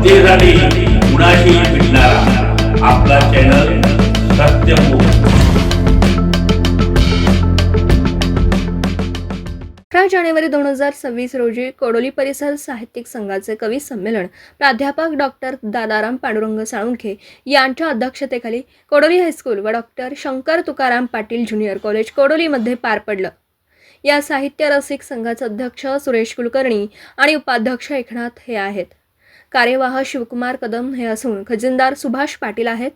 जनतेसाठी कुणाशी भेटणारा आपला चॅनल सत्यमुख अठरा जानेवारी दोन हजार सव्वीस रोजी कोडोली परिसर साहित्यिक संघाचे कवी संमेलन प्राध्यापक डॉक्टर दादाराम पांडुरंग साळुंखे यांच्या अध्यक्षतेखाली कोडोली हायस्कूल व doctor Shankar Tukaram Patil junior college कोडोलीमध्ये पार पडलं. या साहित्य रसिक संघाचे अध्यक्ष सुरेश कुलकर्णी आणि उपाध्यक्ष एकनाथ हे आहेत. कार्यवाह शिवकुमार कदम हे असून खजिनदार सुभाष पाटील आहेत.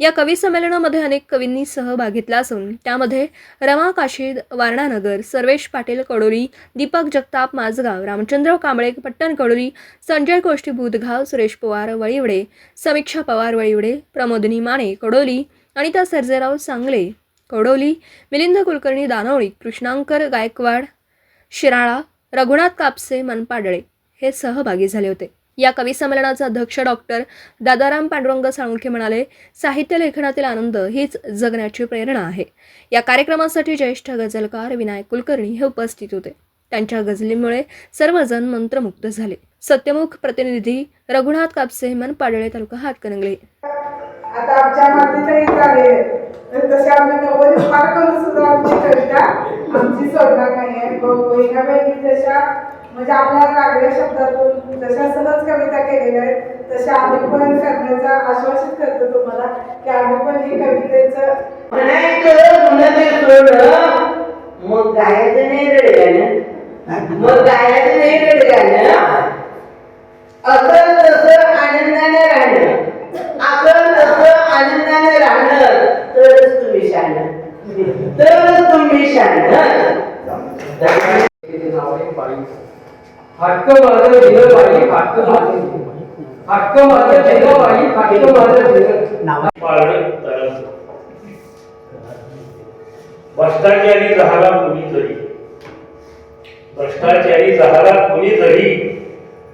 या कवी संमेलनामध्ये अनेक कवींनी सहभाग घेतला असून त्यामध्ये रमा काशीद वारणानगर सर्वेश पाटील कडोली दीपक जगताप माझगाव रामचंद्र कांबळे पट्टण कडोली संजय कोष्टी बुधगाव सुरेश पवार वळीवडे समीक्षा पवार वळीवडे प्रमोदिनी माने कडोली अनिता सर्जेराव सांगले कडोली मिलिंद कुलकर्णी दानवळी कृष्णांकर गायकवाड शिराळा रघुनाथ कापसे मनपाडळे हे सहभागी झाले होते. या कवी संमेलनाचे अध्यक्ष डॉक्टर दादाराम पांडुरंग साळुंखे म्हणाले साहित्य लेखनातील आनंद हीच जगण्याची प्रेरणा आहे. या कार्यक्रमासाठी ज्येष्ठ गझलकार विनायक कुलकर्णी हे उपस्थित होते. त्यांच्या गझलीमुळे सर्वजण मंत्रमुग्ध झाले. सत्यमुख प्रतिनिधी रघुनाथ कापसे मनपाडळे तालुका हातकणंगले. आता आमच्या मातीतही झाले तर तसे आम्ही नव्वद पार करून सुद्धा आमची कविता आमची सोडणार नाही आहे. बहिणा बहिणी जशा म्हणजे आपल्या लागल्या शब्दातून जशा सहज कविता केलेल्या आहेत तशा आम्ही पण करण्याचं आश्वासित करतो तुम्हाला की आम्ही पण ही कवितेचं म्हणायचं गुन्हा सोडलं मग गायचं नाही रडगाणं मग गायचं नाही रडगाणं असं तसं आनंदाने राहणं असं तसं आनंदाने राहणं तरच तुम्ही शान. तरच तुम्ही शाण हक्क माझं दिलं बाई हक्क माझं हक्क माझं दिलं बाई हक्क माझं दिलं पाळणं तरस भ्रष्टाचारी झाला कुणीतरी भ्रष्टाचारी झाला कुणीतरी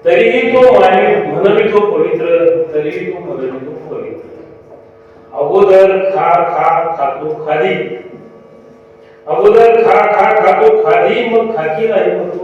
तरीही तो मानवी म्हणवी तो पवित्र तरीही तो म्हणवी तो पवित्र. अगोदर खा खा खातो खादी. अगोदर खा खा खातो खादी मग खाकी नाही मग खाली